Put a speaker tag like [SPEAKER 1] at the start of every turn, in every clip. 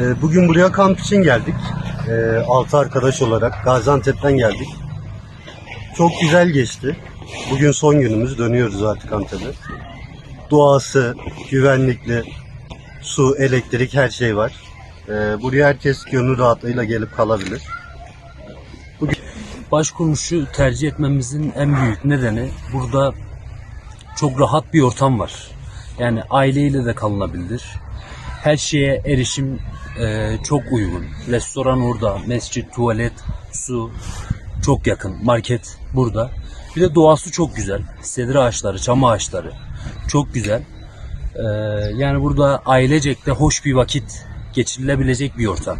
[SPEAKER 1] Ee, Bugün buraya kamp için geldik. Ee, Altı arkadaş olarak Gaziantep'ten geldik. Çok güzel geçti. Bugün son günümüz. Dönüyoruz artık Antep'e. Doğası, güvenlikli, su, elektrik her şey var. Ee, Buraya herkes gönül rahatlığıyla gelip kalabilir.
[SPEAKER 2] Başkurmuş'u tercih etmemizin en büyük nedeni burada çok rahat bir ortam var. Yani aileyle de kalınabilir. Her şeye erişim e, çok uygun. Restoran orada, mescit, tuvalet, su çok yakın. Market burada. Bir de doğası çok güzel. Sedir ağaçları, çam ağaçları çok güzel. E, yani burada ailecek de hoş bir vakit geçirilebilecek bir ortam.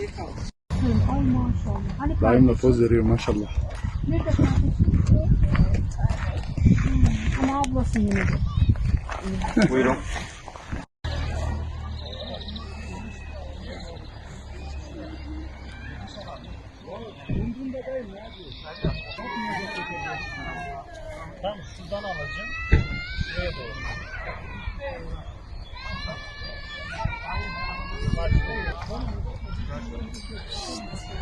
[SPEAKER 3] seviye
[SPEAKER 4] kaldı. Poz veriyor maşallah.
[SPEAKER 3] Ama ablasın yine de.
[SPEAKER 1] Buyurun. Tam şuradan alacağım. Şuraya doğru. Oh,